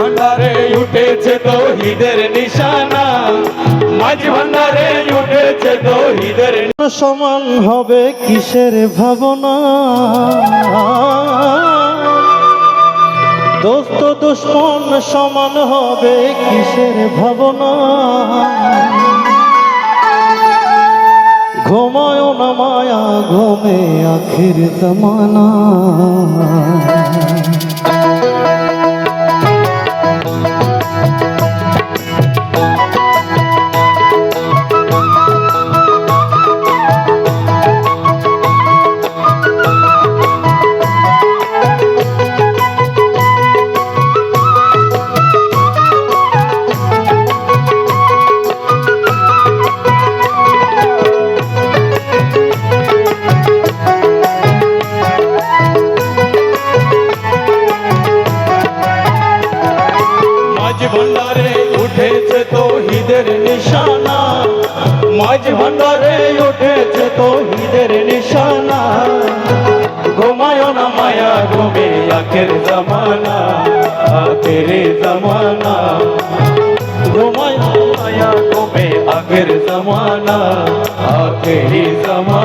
ভান্ডারে উঠেছে তো হিদের নিশানা। মাঝ ভান্ডারে উঠেছে তো হিদের সমান হবে কিসের ভাবনা? দোস্ত দুশ্মন সমান হবে কিসের ভাবনা? ঘুমায় না মায়া, ঘুমে আখির জমানা। মাঝ ভান্ডারে উঠেছে তো হিদের নিশানা। মাঝ ভান্ডারে উঠেছে তো হিদের নিশানা। ঘুমায় না মায়া, ঘুমে আখের জমানা আখের জমানা। ঘুমায় মায়া, ঘুমে আখের জমানা আখের জমানা।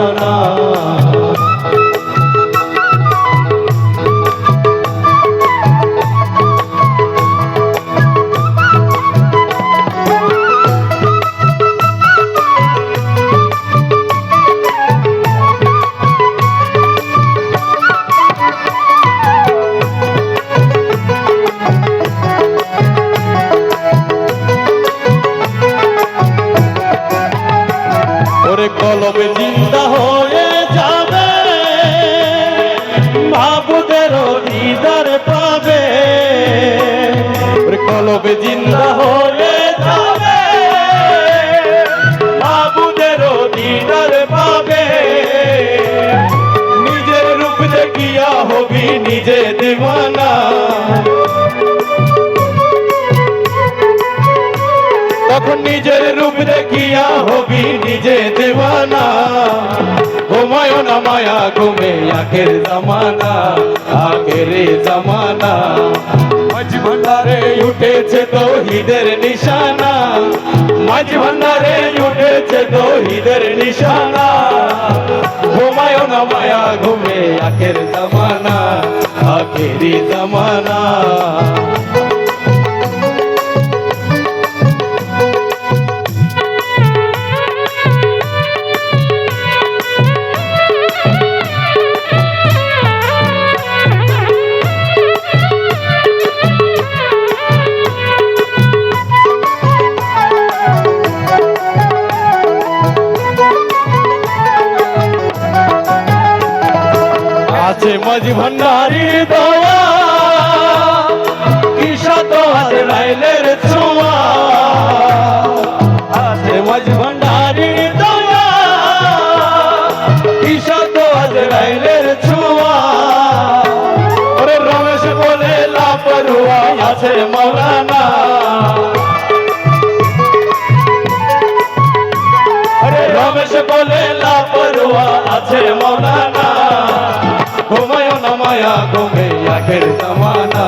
কলবে জিন্দা হয়ে যাবে মাহবুদেরও দিদার পাবে। ওরে জিন্দা হয়ে যাবে মাহবুদেরও দিদার পাবে। নিজের রূপ দেখিয়া হবি নিজে দিওয়ানা। তখন নিজের রূপ দেখিয়া হবি নিজে দেওয়ানা ঘুমায় না মায়া ঘুমে আখের জামানা আখের জামানা। মাঝ ভান্ডারে উঠেছে তো হিদের নিশানা। মাঝ ভান্ডারে উঠেছে তো হিদের নিশানা। ঘুমায় না মায়া ঘুমে আখের জামানা আখের জামানা। মাঝ ভান্ডারি দয়া কিসা তো আছে রাইলের ছোঁয়া। আছে মাঝ ভান্ডারি দয়া কিসা তো আছে রাইলের ছোঁয়া। ওরে রমেশ বলে লাপরুয়া আছে মৌলানা। ঘুমায় না মায়া ঘুমে আখের জমানা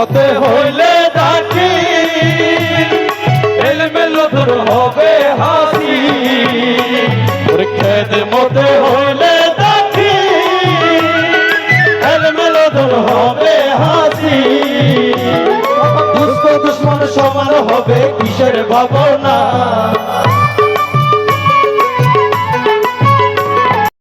জমানা হইলে